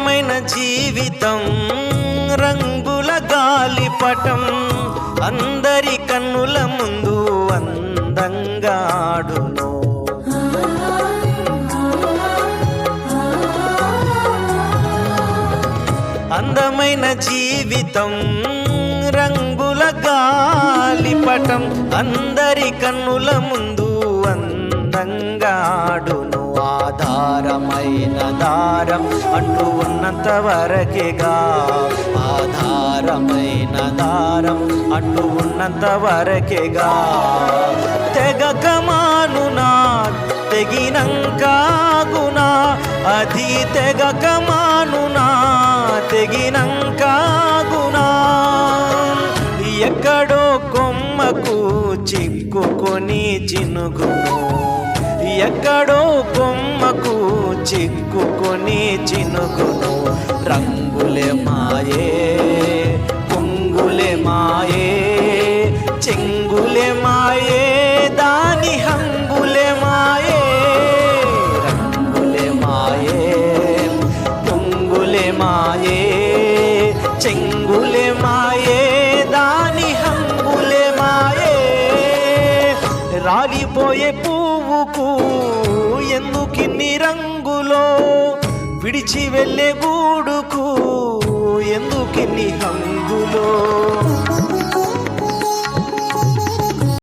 అందమైన జీవితం రంగుల గాలిపటం అందరి కన్నుల ముందు అందంగా ఆడును. అందమైన జీవితం రంగుల గాలిపటం అందరి కన్నుల ముందు అందంగా ఆధారమైన దారం అంటూ ఉన్నంత వరకేగా ఆధారమైన దారం అంటూ ఉన్నంత వరకేగా తెగక మానునా తెగినంకాగునా అది తెగక మానునా తెగినంకాగునా ఎక్కడో కొమ్మకు చిక్కుకొని చినుగును. ఎక్కడో కొమ్మకు చిక్కుకొని చినుకును. రంగులే మాయే పొంగులే మాయే చెంగులే మాయే దాని హంగులే మాయే. రంగులే మాయే పొంగులే మాయే చెంగులే మాయే దాని హంగులే మాయే. రాలిపోయే పువ్వుకు కిన్ని రంగులో విడిచి వెళ్ళే గూడుకు ఎందుకిన్ని హంగులో?